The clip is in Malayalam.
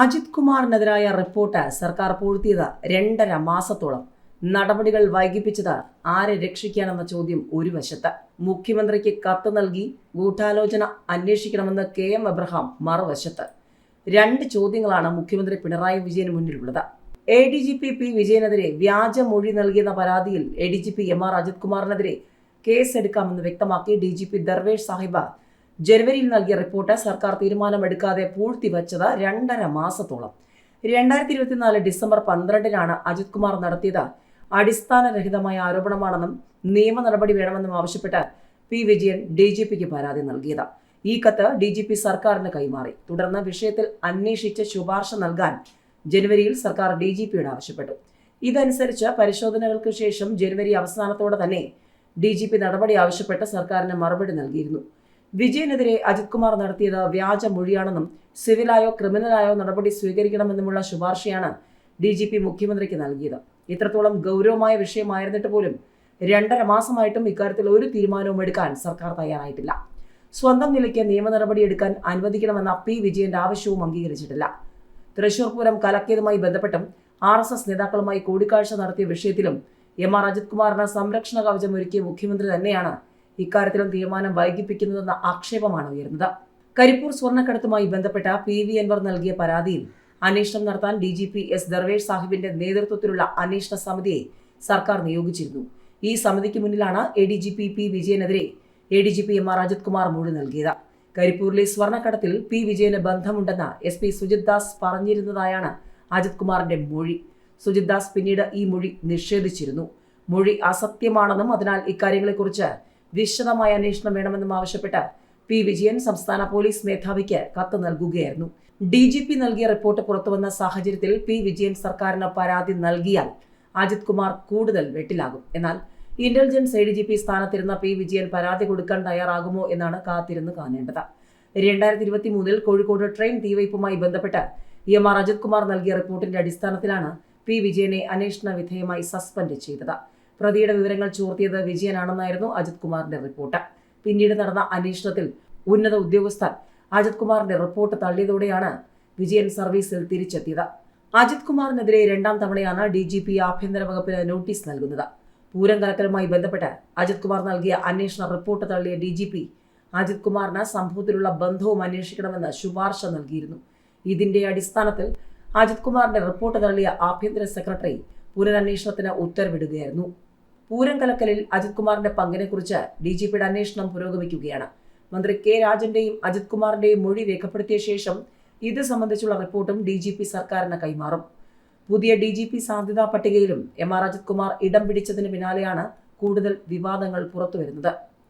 അജിത് കുമാറിനെതിരായ റിപ്പോർട്ട് സർക്കാർ പൂഴ്ത്തിയത് രണ്ടര മാസത്തോളം. നടപടികൾ വൈകിപ്പിച്ചത് ആരെ രക്ഷിക്കാനെന്ന ചോദ്യം ഒരു വശത്ത്. മുഖ്യമന്ത്രിക്ക് കത്ത് നൽകി ഗൂഢാലോചന അന്വേഷിക്കണമെന്ന് കെ എം എബ്രഹാം മറുവശത്ത്. രണ്ട് ചോദ്യങ്ങളാണ് മുഖ്യമന്ത്രി പിണറായി വിജയന് മുന്നിലുള്ളത്. A D G P P വിജയനെതിരെ വ്യാജ മൊഴി നൽകിയെന്ന പരാതിയിൽ A D G P M R Ajith കുമാറിനെതിരെ കേസെടുക്കാമെന്ന് വ്യക്തമാക്കി D G P Darvesh Sahib ജനുവരിയിൽ നൽകിയ റിപ്പോർട്ട് സർക്കാർ തീരുമാനമെടുക്കാതെ പൂഴ്ത്തിവച്ചത് രണ്ടര മാസത്തോളം. രണ്ടായിരത്തി ഇരുപത്തിനാല് ഡിസംബർ പന്ത്രണ്ടിനാണ് അജിത് കുമാർ നടത്തിയത് അടിസ്ഥാനരഹിതമായ ആരോപണമാണെന്നും നിയമ നടപടി വേണമെന്നും ആവശ്യപ്പെട്ട് പി വിജയൻ ഡി ജി പിക്ക് പരാതി നൽകിയത്. ഈ കത്ത് ഡി ജി പി സർക്കാരിന് കൈമാറി. തുടർന്ന് വിഷയത്തിൽ അന്വേഷിച്ച് ശുപാർശ നൽകാൻ ജനുവരിയിൽ സർക്കാർ ഡി ജി പിയോട് ആവശ്യപ്പെട്ടു. ഇതനുസരിച്ച് പരിശോധനകൾക്ക് ശേഷം ജനുവരി അവസാനത്തോടെ തന്നെ ഡി ജി പി നടപടി ആവശ്യപ്പെട്ട് സർക്കാരിന് മറുപടി നൽകിയിരുന്നു. വിജയനെതിരെ അജിത് കുമാർ നടത്തിയത് വ്യാജ മൊഴിയാണെന്നും സിവിലായോ ക്രിമിനലായോ നടപടി സ്വീകരിക്കണമെന്നുമുള്ള ശുപാർശയാണ് ഡി ജി പി മുഖ്യമന്ത്രിക്ക് നൽകിയത്. ഇത്രത്തോളം ഗൗരവമായ വിഷയമായിരുന്നിട്ട് പോലും രണ്ടര മാസമായിട്ടും ഇക്കാര്യത്തിൽ ഒരു തീരുമാനവും എടുക്കാൻ സർക്കാർ തയ്യാറായിട്ടില്ല. സ്വന്തം നിലയ്ക്ക് നിയമ നടപടി എടുക്കാൻ അനുവദിക്കണമെന്ന പി. വിജയന്റെ ആവശ്യവും അംഗീകരിച്ചിട്ടില്ല. തൃശൂർ പൂരം കലക്കിയതുമായി ബന്ധപ്പെട്ടും ആർ എസ് എസ് നേതാക്കളുമായി കൂടിക്കാഴ്ച നടത്തിയ വിഷയത്തിലും എം ആർ അജിത് കുമാറിന് സംരക്ഷണ കവചം ഒരുക്കിയ മുഖ്യമന്ത്രി തന്നെയാണ് ഇക്കാര്യത്തിലും തീരുമാനം വൈകിപ്പിക്കുന്നതെന്ന ആക്ഷേപമാണ് ഉയർന്നത് കരിപ്പൂർ സ്വർണക്കടത്തുമായി ബന്ധപ്പെട്ട പി വി അൻവർ നൽകിയ പരാതിയിൽ അന്വേഷണം നടത്താൻ D G P S Darvesh സാഹിബിന്റെ നേതൃത്വത്തിലുള്ള അന്വേഷണ സമിതിയെ സർക്കാർ നിയോഗിച്ചിരുന്നു. ഈ സമിതിക്ക് മുന്നിലാണ് A D G P P വിജയനെതിരെ A D G P M R Ajith Kumar മൊഴി നൽകിയത്. കരിപ്പൂരിലെ സ്വർണക്കടത്തിൽ പി വിജയന് ബന്ധമുണ്ടെന്ന് എസ് പി സുജിത് ദാസ് പറഞ്ഞിരുന്നതായാണ് അജിത് കുമാറിന്റെ മൊഴി. സുജിത് ദാസ് പിന്നീട് ഈ മൊഴി നിഷേധിച്ചിരുന്നു. മൊഴി അസത്യമാണെന്നും അതിനാൽ ഇക്കാര്യങ്ങളെക്കുറിച്ച് വിശദമായ അന്വേഷണം വേണമെന്നും ആവശ്യപ്പെട്ട് പി വിജയൻ സംസ്ഥാന പോലീസ് മേധാവിക്ക് കത്ത് നൽകുകയായിരുന്നു. ഡി ജി പി നൽകിയ റിപ്പോർട്ട് പുറത്തുവന്ന സാഹചര്യത്തിൽ പി വിജയൻ സർക്കാരിന് പരാതി നൽകിയാൽ അജിത് കുമാർ കൂടുതൽ വെട്ടിലാകും. എന്നാൽ intelligence A D G P സ്ഥാനത്തിരുന്ന P Vijayan പരാതി കൊടുക്കാൻ തയ്യാറാകുമോ എന്നാണ് കാത്തിരുന്ന് കാണേണ്ടത്. രണ്ടായിരത്തി ഇരുപത്തി മൂന്നിൽ കോഴിക്കോട് ട്രെയിൻ തീവയ്പുമായി ബന്ധപ്പെട്ട് എം ആർ അജിത് കുമാർ നൽകിയ റിപ്പോർട്ടിന്റെ അടിസ്ഥാനത്തിലാണ് പി വിജയനെ അന്വേഷണ വിധേയമായി സസ്പെൻഡ് ചെയ്തത്. പ്രതിയുടെ വിവരങ്ങൾ ചോർത്തിയത് വിജയനാണെന്നായിരുന്നു അജിത് കുമാറിന്റെ റിപ്പോർട്ട്. പിന്നീട് നടന്ന അന്വേഷണത്തിൽ ഉന്നത ഉദ്യോഗസ്ഥർ അജിത് കുമാറിന്റെ റിപ്പോർട്ട് തള്ളിയതോടെയാണ് വിജയൻ സർവീസിൽ തിരിച്ചെത്തിയത്. അജിത് കുമാറിനെതിരെ രണ്ടാം തവണയാണ് ഡി ജി പി ആഭ്യന്തര വകുപ്പിന് നോട്ടീസ് നൽകുന്നത്. പൂരം കലക്കലുമായി ബന്ധപ്പെട്ട് അജിത് കുമാർ നൽകിയ അന്വേഷണ റിപ്പോർട്ട് തള്ളിയ ഡി ജി പി അജിത് കുമാറിന് സംഭവത്തിലുള്ള ബന്ധവും അന്വേഷിക്കണമെന്ന് ശുപാർശ നൽകിയിരുന്നു. ഇതിന്റെ അടിസ്ഥാനത്തിൽ അജിത് കുമാറിന്റെ റിപ്പോർട്ട് തള്ളിയ ആഭ്യന്തര സെക്രട്ടറി പുനരന്വേഷണത്തിന് ഉത്തരവിടുകയായിരുന്നു. പൂരം കലക്കലിൽ അജിത് കുമാറിന്റെ പങ്കിനെക്കുറിച്ച് ഡി ജി പിയുടെ അന്വേഷണം പുരോഗമിക്കുകയാണ്. മന്ത്രി കെ രാജന്റെയും അജിത് കുമാറിന്റെയും മൊഴി രേഖപ്പെടുത്തിയ ശേഷം ഇത് സംബന്ധിച്ചുള്ള റിപ്പോർട്ടും ഡി ജി പി സർക്കാരിന് കൈമാറും. പുതിയ ഡി ജി പി സാധ്യതാ പട്ടികയിലും എം ആർ അജിത് കുമാർ ഇടം പിടിച്ചതിന് പിന്നാലെയാണ് കൂടുതൽ വിവാദങ്ങൾ പുറത്തുവരുന്നത്.